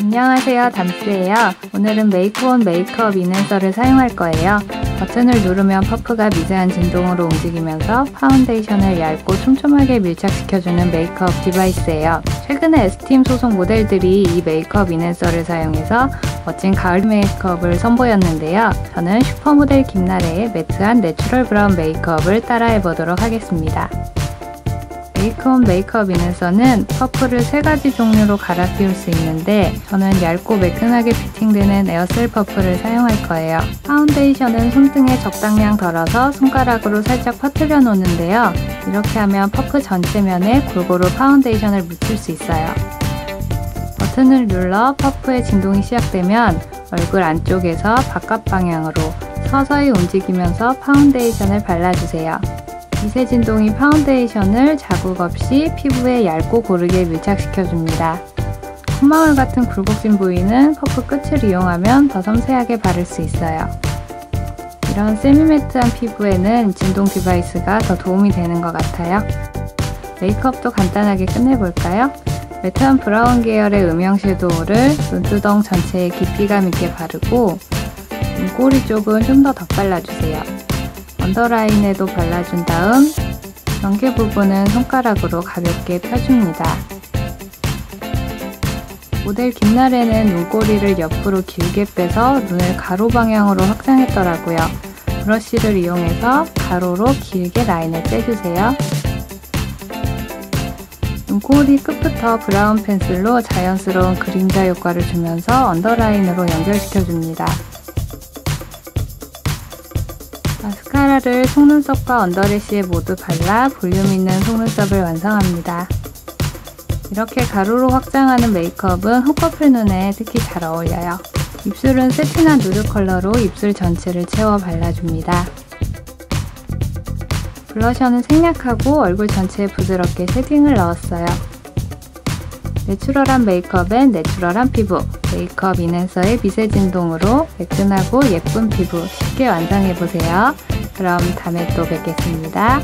안녕하세요 담스예요. 오늘은 메이크온 메이크업 이넨서를 사용할 거예요. 버튼을 누르면 퍼프가 미세한 진동으로 움직이면서 파운데이션을 얇고 촘촘하게 밀착시켜주는 메이크업 디바이스예요. 최근에 에스팀 소속 모델들이 이 메이크업 이넨서를 사용해서 멋진 가을 메이크업을 선보였는데요. 저는 슈퍼모델 김나래의 매트한 내추럴 브라운 메이크업을 따라해보도록 하겠습니다 메이크업 메이크업 인에서는 퍼프를 세 가지 종류로 갈아 끼울 수 있는데 저는 얇고 매끈하게 피팅되는 에어셀 퍼프를 사용할 거예요. 파운데이션은 손등에 적당량 덜어서 손가락으로 살짝 퍼뜨려 놓는데요. 이렇게 하면 퍼프 전체 면에 골고루 파운데이션을 묻힐 수 있어요. 버튼을 눌러 퍼프의 진동이 시작되면 얼굴 안쪽에서 바깥 방향으로 서서히 움직이면서 파운데이션을 발라주세요. 미세 진동이 파운데이션을 자국 없이 피부에 얇고 고르게 밀착시켜줍니다. 콧망울 같은 굴곡진 부위는 퍼프 끝을 이용하면 더 섬세하게 바를 수 있어요. 이런 세미매트한 피부에는 진동 디바이스가 더 도움이 되는 것 같아요. 메이크업도 간단하게 끝내볼까요? 매트한 브라운 계열의 음영 섀도우를 눈두덩 전체에 깊이감 있게 바르고 눈꼬리 쪽은 좀 더 덧발라주세요. 언더라인에도 발라준 다음 경계 부분은 손가락으로 가볍게 펴줍니다. 모델 김날에는 눈꼬리를 옆으로 길게 빼서 눈을 가로 방향으로 확장했더라고요. 브러쉬를 이용해서 가로로 길게 라인을 떼주세요. 눈꼬리 끝부터 브라운 펜슬로 자연스러운 그림자 효과를 주면서 언더라인으로 연결시켜줍니다. 마스카라를 속눈썹과 언더래쉬에 모두 발라 볼륨 있는 속눈썹을 완성합니다. 이렇게 가로로 확장하는 메이크업은 호커플 눈에 특히 잘 어울려요. 입술은 세팅한 누드 컬러로 입술 전체를 채워 발라줍니다. 블러셔는 생략하고 얼굴 전체에 부드럽게 쉐딩을 넣었어요. 내추럴한 메이크업엔 내추럴한 피부 메이크업 인앤서의 미세 진동으로 매끈하고 예쁜 피부 쉽게 완성해보세요. 그럼 다음에 또 뵙겠습니다.